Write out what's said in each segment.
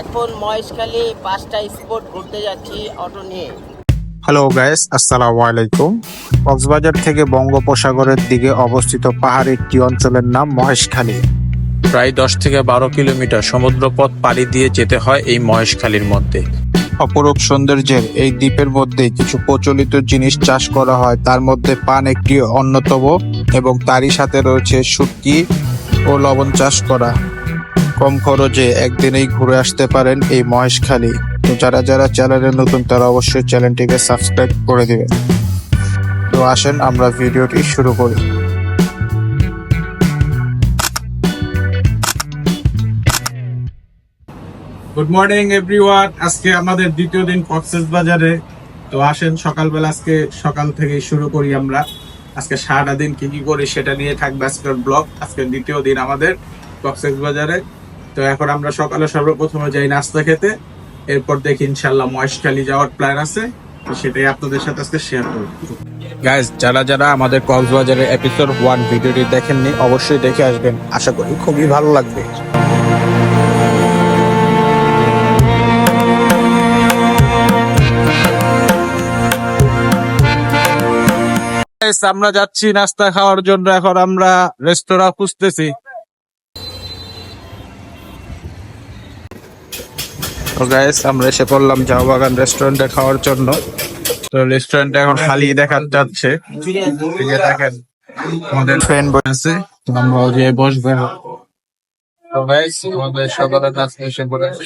এখন মহেশখালী পাঁচটা স্পট ঘুরতে যাচ্ছি অটো নিয়ে। হ্যালো গাইস আসসালামু আলাইকুম। কক্সবাজার থেকে বঙ্গোপসাগরের দিকে অবস্থিত পাহাড়ি একটি অঞ্চলের নাম মহেশখালী। প্রায় দশ থেকে বারো কিলোমিটার সমুদ্রপথ পাড়ি দিয়ে যেতে হয় এই মহেশখালীর মধ্যে। অপরূপ সৌন্দর্যের এই দ্বীপের মধ্যে কিছু প্রচলিত জিনিস চাষ করা হয়। তার মধ্যে পান একটি অন্যতম এবং তারই সাথে রয়েছে শুটকি ও লবণ চাষ করা। কম খরচে একদিনেই ঘুরে আসতে পারেন এই মহেশখালী তো যারা যারা চ্যানেলে নতুন, তারা অবশ্যই চ্যানেলটিকে সাবস্ক্রাইব করে দিবেন। তো আসেন আমরা ভিডিওটি শুরু করি। গুড মর্নিং এভরিওয়ান আজকে আমাদের দ্বিতীয় দিন কক্সেস বাজারে। তো আসেন, সকালবেলা আজকে সকাল থেকে শুরু করি আমরা। আজকে সারাটা দিন কি কি করি সেটা নিয়ে থাকবে আজকের ব্লগ। আজকে দ্বিতীয় দিন আমাদের কক্সেস বাজারে। তো এখন আমরা সকালে সর্বপ্রথমে যাই নাস্তা খেতে। এরপর দেখি ইনশাল্লাহ মহেশখালী যাওয়ার প্ল্যান আছে। তো সেটাই আপনাদের সাথে আজকে শেয়ার করব। গাইজ যারা যারা আমাদের কক্সবাজারের এপিসোড ওয়ান ভিডিওটি দেখেননি অবশ্যই দেখে আসবেন। আশা করি খুবই ভালো লাগবে। আমরা যাচ্ছি নাস্তা খাওয়ার জন্য। এখন আমরা রেস্তোরাঁ খুঁজতেছি। তো গাইস আমরা এসে পড়লাম জাও বাগান রেস্টুরেন্টে খাওয়ার জন্য। তো রেস্টুরেন্ট এখন খালি দেখা যাচ্ছে। দেখেন, আমাদের ফ্রেন্ড বসেছে তো আমরা যে বসবে তো গাইস আমাদের সকালে নাস্তা এসে পড়েছে।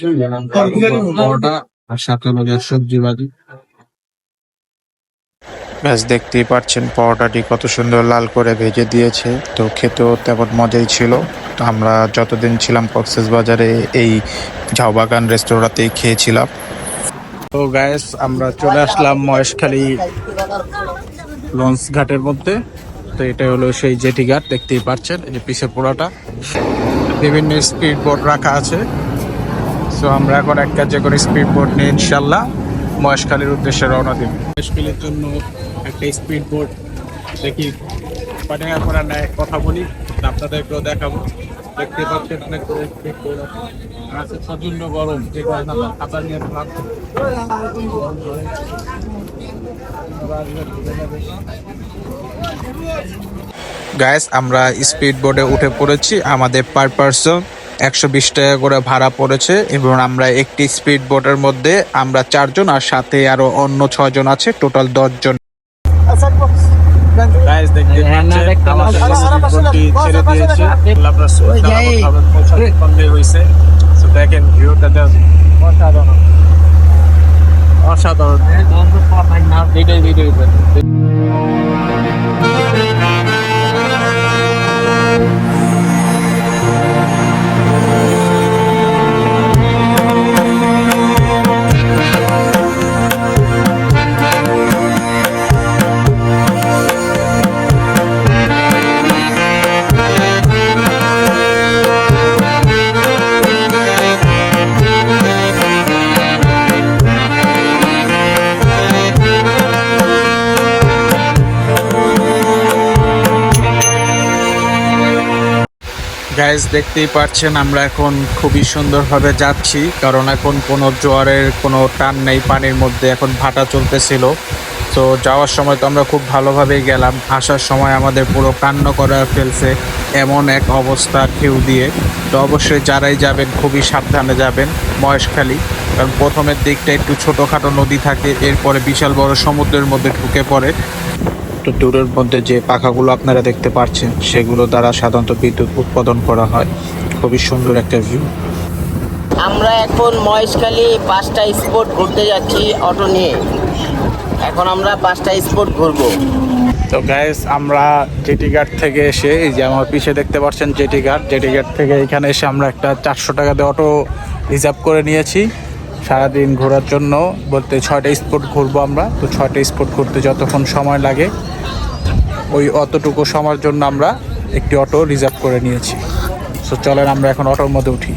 আর সাথে সবজি ভাজি ব্যাস দেখতেই পাচ্ছেন পরোটাটি কত সুন্দর লাল করে ভেজে দিয়েছে। তো খেতেও তেমন মজাই ছিল। আমরা যতদিন ছিলাম কক্সেস বাজারে, এই ঝাউবাগান রেস্তোরাঁতেই খেয়েছিলাম। তো গ্যাস আমরা চলে আসলাম মহেশখালী লঞ্চ ঘাটের মধ্যে। তো এটা হলো সেই জেটি ঘাট, দেখতেই পাচ্ছেন এই যে পিছে পোড়াটা। বিভিন্ন স্পিড বোট রাখা আছে। সো আমরা এখন এক কাজে করে স্পিড বোট নিয়ে ইনশাল্লাহ মহেশখালীর উদ্দেশ্যে রওনা দিব। মহেশখালীর জন্য একটা স্পিড বোট দেখি পাটাঙ্গা করা নেয় কথা বলি, আপনাদেরকেও দেখাবো। দেখতে পাচ্ছেন অনেক আছে প্রচণ্ড গরম, যে আমরা খাতা নিয়ে গাইস আমরা স্পিড বোর্ডে উঠে পড়েছি। আমাদের পার পারসন একশো বিশ টাকা করে ভাড়া পড়েছে এবং আমরা একটি স্পিড বোটের মধ্যে আমরা চারজন আর সাথে আরও অন্য ছজন আছে টোটাল দশ জন গাইস দেখতে পাচ্ছেন আমাদের স্পিডবোটটি ছেড়ে দিয়েছে। আপনারা খাবার পৌঁছাতে সন্দেহ হইছে। সো দেখেন ভিউটা দেন অসাধারণ। অসাধারণ। ভিডিও ভিডিও গাইজ দেখতেই পাচ্ছেন আমরা এখন খুবই সুন্দরভাবে যাচ্ছি, কারণ এখন কোনো জোয়ারের কোনো টান নেই, পানির মধ্যে এখন ভাটা চলতেছিল। তো যাওয়ার সময় তো আমরা খুব ভালোভাবেই গেলাম, আসার সময় আমাদের পুরো কান্ন করা ফেলছে, এমন এক অবস্থা ঢেউ দিয়ে। তো অবশ্যই যারাই যাবেন, খুবই সাবধানে যাবেন, মহেশখালী, কারণ প্রথমের দিকটা একটু ছোটোখাটো নদী থাকে, এরপরে বিশাল বড় সমুদ্রের মধ্যে ঢুকে পড়ে। তো দূরের মধ্যে যে পাখাগুলো আপনারা দেখতে পাচ্ছেন সেগুলো দ্বারা সাধারণত বিদ্যুৎ উৎপাদন করা হয়। খুবই সুন্দর একটা ভিউ আমরা এখন মহেশখালী পাঁচটা স্পট ঘুরতে যাচ্ছি অটো নিয়ে। এখন আমরা পাঁচটা স্পট ঘুরবো। তো গ্যাস আমরা জেটি ঘাট থেকে এসে এই যে আমার পিছে দেখতে পাচ্ছেন জেটি ঘাট। জেটি ঘাট থেকে এখানে এসে আমরা একটা চারশো টাকা দিয়ে অটো রিজার্ভ করে নিয়েছি। সারাদিন ঘোরার জন্য বলতে ছয়টা স্পট ঘুরবো আমরা। তো ছয়টা স্পট ঘুরতে যতক্ষণ সময় লাগে, ওই অতটুকু সময়ের জন্য আমরা একটি অটো রিজার্ভ করে নিয়েছি। সো চলেন আমরা এখন অটোর মধ্যে উঠি।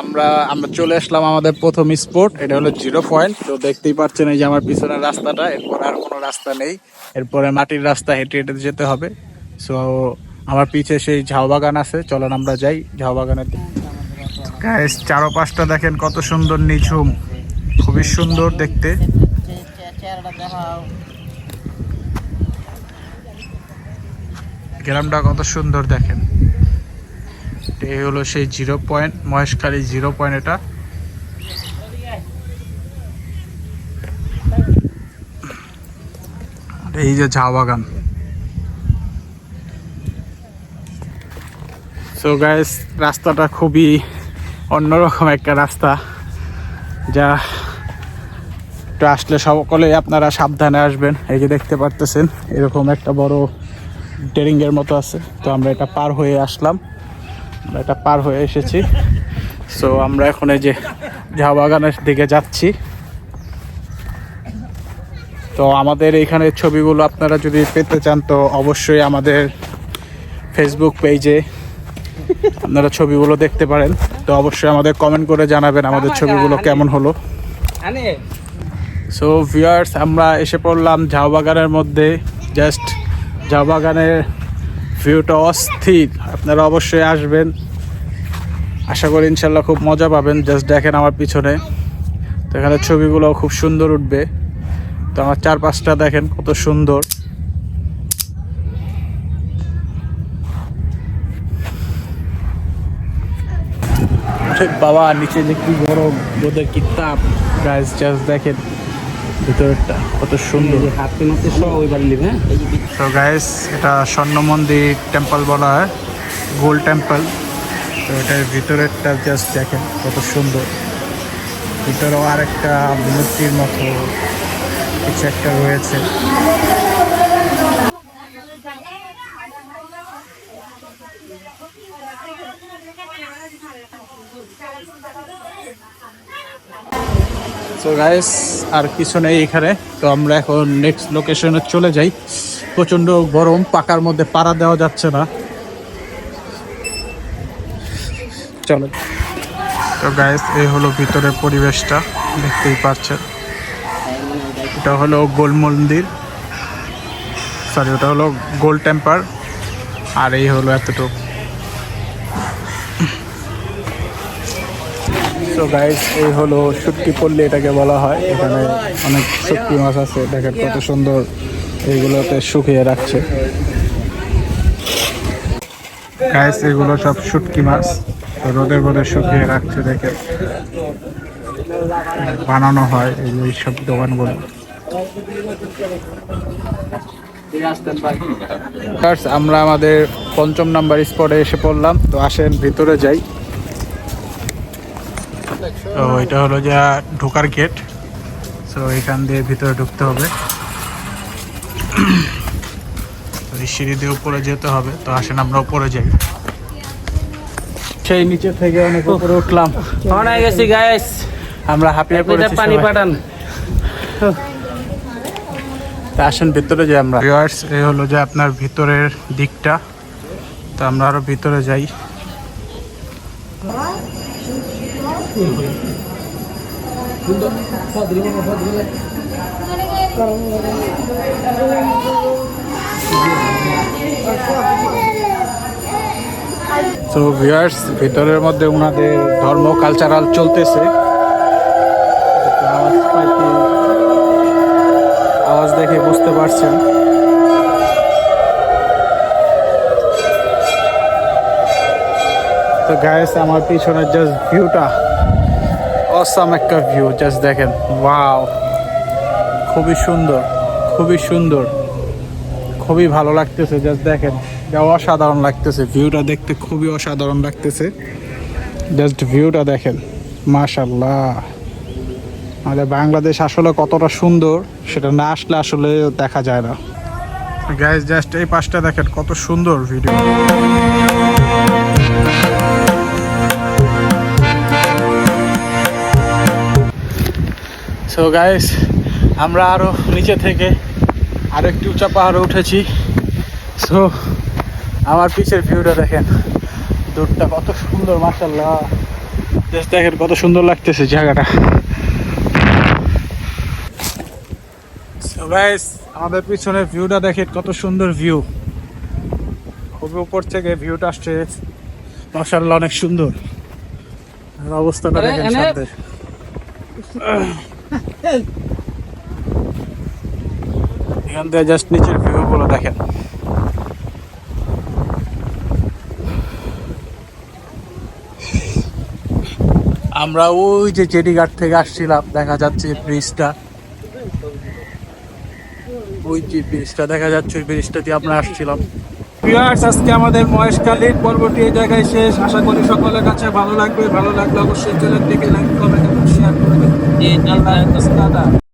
আমরা আমরা চলে আসলাম আমাদের প্রথম স্পট এটা হলো জিরো পয়েন্ট তো দেখতেই পাচ্ছেন এই যে আমার পিছনের রাস্তাটা, এরপর আর কোনো রাস্তা নেই। এরপরে মাটির রাস্তা হেঁটে হেঁটে যেতে হবে। সো আমার পিছে সেই ঝাউ বাগান আছে, চলেন আমরা যাই ঝাউ বাগানের দিকে চারপাশটা দেখেন কত সুন্দর নিঝুম। খুবই সুন্দর দেখতে। গ্রামটা কত সুন্দর দেখেন। এই হলো সেই zero point Maheshkhali zero point এটা। এই যে চা বাগান। সো গাইস রাস্তাটা খুবই অন্যরকম একটা রাস্তা, যা একটু আসলে সকলেই আপনারা সাবধানে আসবেন। এই যে দেখতে পারতেছেন, এরকম একটা বড় ডেরিংয়ের মতো আছে। তো আমরা এটা পার হয়ে আসলাম। আমরা এটা পার হয়ে এসেছি। সো আমরা এখন এই যে ঝাউ বাগানের দিকে যাচ্ছি। তো আমাদের এইখানে ছবিগুলো আপনারা যদি পেতে চান তো অবশ্যই আমাদের ফেসবুক পেজে আপনারা ছবিগুলো দেখতে পারেন। তো অবশ্যই আমাদের কমেন্ট করে জানাবেন আমাদের ছবিগুলো কেমন হলো। সো ভিউয়ার্স আমরা এসে পড়লাম ঝাউ বাগানের মধ্যে। জাস্ট ঝাউ বাগানের ভিউটা অস্থির। আপনারা অবশ্যই আসবেন। আশা করি ইনশাল্লাহ খুব মজা পাবেন। জাস্ট দেখেন আমার পিছনে। তো এখানে ছবিগুলো খুব সুন্দর উঠবে। তো আমার চারপাশটা দেখেন কত সুন্দর। বাবা, নিচে যে কি গরম, রোদের কি তাপ। গাইস জাস্ট দেখেন। ভিতরটা কত সুন্দর। হ্যাঁ? তো গাইস এটা স্বর্ণ মন্দির টেম্পল বলা হয় গোল্ড টেম্পল তো এটার ভিতরেরটা জাস্ট দেখেন কত সুন্দর। ভিতরেও আরেকটা মূর্তির মতো কিছু একটা রয়েছে। তো গাইস আর কিছু নেই এখানে। তো আমরা এখন নেক্সট লোকেশনে চলে যাই। প্রচণ্ড গরম, পাকার মধ্যে পাড়া দেওয়া যাচ্ছে না। চলো। তো গাইস এই হলো ভিতরের পরিবেশটা, দেখতেই পাচ্ছেন। এটা হলো গোল মন্দির। সরি ওটা হলো গোল টেম্পার। আর এই হলো এতটুকু। তো গাইস এই হলো শুটকি পল্লী এটাকে বলা হয়। এখানে অনেক শুটকি মাছ আছে, দেখেন কত সুন্দর এইগুলোতে শুকিয়ে রাখছে। গাইস এগুলো সব শুটকি মাছ। রোদের রোদে শুকিয়ে রাখছে, দেখেন। বানানো হয় এই সব দোকানগুলো। আমরা আমাদের পঞ্চম নাম্বার স্পটে এসে পড়লাম। তো আসেন, ভিতরে যাই। তো এটা হলো যা ঢোকার গেট তো এখান দিয়ে ভিতরে ঢুকতে হবে। তো এই সিঁড়ি দিয়ে উপরে যেতে হবে। তো আসেন আমরা উপরে যাই। সেই নিচে থেকে অনেক উপরে উঠলাম। অনেক গেছি গাইস আমরা হাঁপিয়ে পড়েছি পানি পাঠান আসেন ভিতরে যাই আমরা। ভিউয়ার্স এই হলো যে আপনার ভিতরের দিকটা। তো আমরা আরও ভিতরে যাই। তো ভিউয়ার্স ভিতরের মধ্যে ওনাদের ধর্ম কালচারাল চলতেছে। আওয়াজ আওয়াজ দেখে বুঝতে পারছেন। তো গায়েস আমার পিছনের জাস্ট ভিউটা অসাম একটা ভিউ জাস্ট দেখেন ওয়াও খুবই সুন্দর খুবই সুন্দর, খুবই ভালো লাগতেছে জাস্ট দেখেন অসাধারণ লাগতেছে ভিউটা দেখতে খুবই অসাধারণ লাগতেছে। জাস্ট ভিউটা দেখেন মাশাল্লাহ আমাদের বাংলাদেশ আসলে কতটা সুন্দর, সেটা না আসলে আসলে দেখা যায় না। গাইজ জাস্ট এই পাশটা দেখেন, কত সুন্দর ভিডিও সো গাইস আমরা আরও নিচে থেকে আরও একটু উঁচা পাহাড়ে উঠেছি। সো আমার পিছের ভিউটা দেখেন। দূরটা কত সুন্দর মাসাল্লাহ দেখেন কত সুন্দর লাগতেছে জায়গাটা। Guys, আমাদের পিছনের ভিউটা দেখেন কত সুন্দর ভিউ খুবই উপর থেকে ভিউটা আসছে। মাশাআল্লাহ অনেক সুন্দর। অবস্থাটা দেখেন এখান থেকে জাস্ট নিচের দেখেন। আমরা ওই যে চেটিঘাট থেকে আসছিলাম, দেখা যাচ্ছে ব্রিজটা ওই যে ব্রিজটা দেখা যাচ্ছে ওই ব্রিজটা দিয়ে আমরা আসছিলাম। আজকে আমাদের মহেশকালীর পর্বটি এই জায়গায় শেষ। আশা করি সকলের কাছে ভালো লাগবে। ভালো লাগলে অবশ্যই চ্যানেলটিকে লাইক কমেন্ট এবং শেয়ার করে দেবেন